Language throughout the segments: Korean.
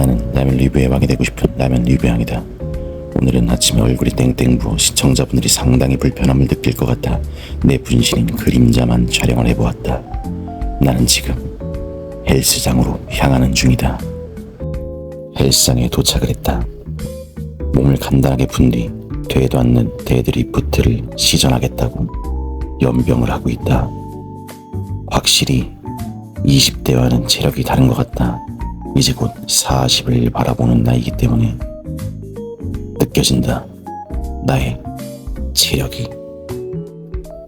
나는 라면 리뷰의 왕이 되고 싶은 라면 리뷰왕이다. 오늘은 아침에 얼굴이 땡땡 부어 시청자분들이 상당히 불편함을 느낄 것 같아 내 분신인 그림자만 촬영을 해보았다. 나는 지금 헬스장으로 향하는 중이다. 헬스장에 도착을 했다. 몸을 간단하게 푼뒤 되도 않는 데드리프트를 시전하겠다고 연병을 하고 있다. 확실히 20대와는 체력이 다른 것 같다. 이제 곧 40을 바라보는 나이기 때문에 느껴진다. 나의 체력이.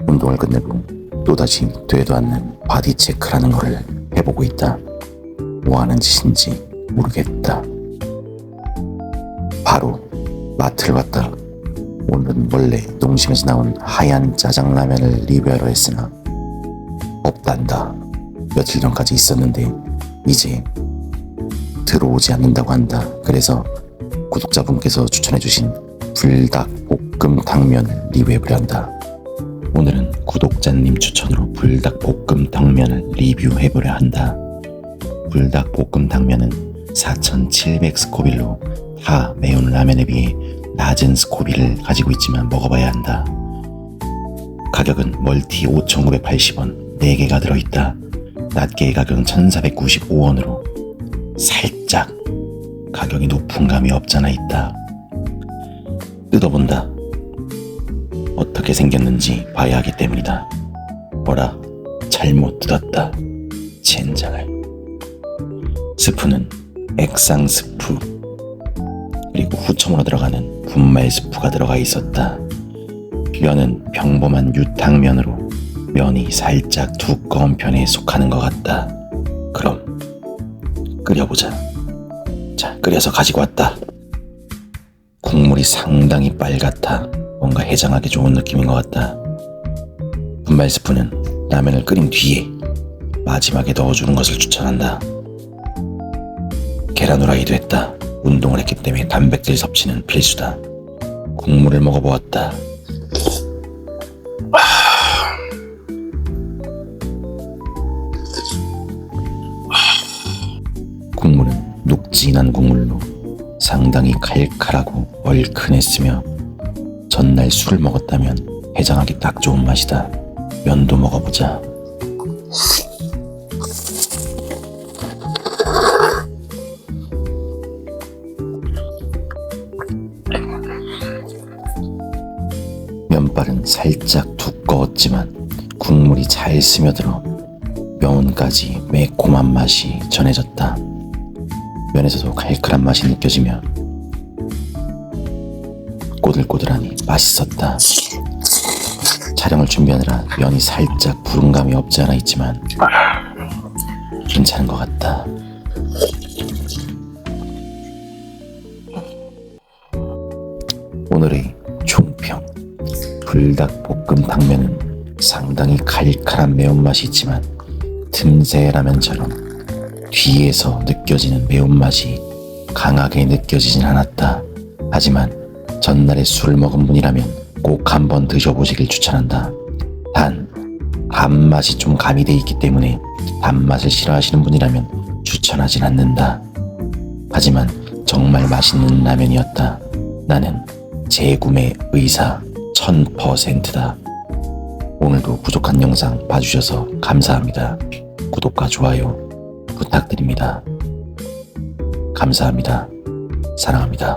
운동을 끝내고 또다시 되도 않는 바디 체크라는 것을 해보고 있다. 뭐 하는 짓인지 모르겠다. 바로 마트를 왔다. 오늘은 원래 농심에서 나온 하얀 짜장라면을 리뷰하려 했으나 없단다. 며칠 전까지 있었는데 이제 들어오지 않는다고 한다. 그래서 구독자분께서 추천해주신 불닭 볶음 당면을 리뷰해보려 한다. 오늘은 구독자님 추천으로 불닭 볶음 당면을 리뷰해보려 한다. 불닭 볶음 당면은 4,700 스코빌로 타 매운 라면에 비해 낮은 스코빌을 가지고 있지만 먹어봐야 한다. 가격은 멀티 5,980원 4개가 들어있다. 낮게의 가격은 1,495원으로 살짝 가격이 높은 감이 없잖아 있다. 뜯어본다. 어떻게 생겼는지 봐야 하기 때문이다. 뭐라 잘못 뜯었다. 젠장을. 스프는 액상 스프 그리고 후첨으로 들어가는 분말 스프가 들어가 있었다. 면은 평범한 유탕면으로 면이 살짝 두꺼운 편에 속하는 것 같다. 그럼 끓여보자. 자, 끓여서 가지고 왔다. 국물이 상당히 빨갛다. 뭔가 해장하기 좋은 느낌인 것 같다. 분말 스프는 라면을 끓인 뒤에 마지막에 넣어주는 것을 추천한다. 계란 후라이도 했다. 운동을 했기 때문에 단백질 섭취는 필수다. 국물을 먹어보았다. 국물은 녹진한 국물로 상당히 칼칼하고 얼큰했으며 전날 술을 먹었다면 해장하기 딱 좋은 맛이다. 면도 먹어보자. 면발은 살짝 두꺼웠지만 국물이 잘 스며들어 면까지 매콤한 맛이 전해졌다. 면에서도 칼칼한 맛이 느껴지며 꼬들꼬들하니 맛있었다. 촬영을 준비하느라 면이 살짝 부른 감이 없지 않아 있지만 괜찮은 것 같다. 오늘의 총평 불닭볶음 당면은 상당히 칼칼한 매운맛이 있지만 틈새 라면처럼 뒤에서 느껴지는 매운맛이 강하게 느껴지진 않았다. 하지만 전날에 술을 먹은 분이라면 꼭 한번 드셔보시길 추천한다. 단, 단맛이 좀 가미돼 있기 때문에 단맛을 싫어하시는 분이라면 추천하진 않는다. 하지만 정말 맛있는 라면이었다. 나는 재구매 의사 1000%다. 오늘도 부족한 영상 봐주셔서 감사합니다. 구독과 좋아요 부탁드립니다. 감사합니다. 사랑합니다.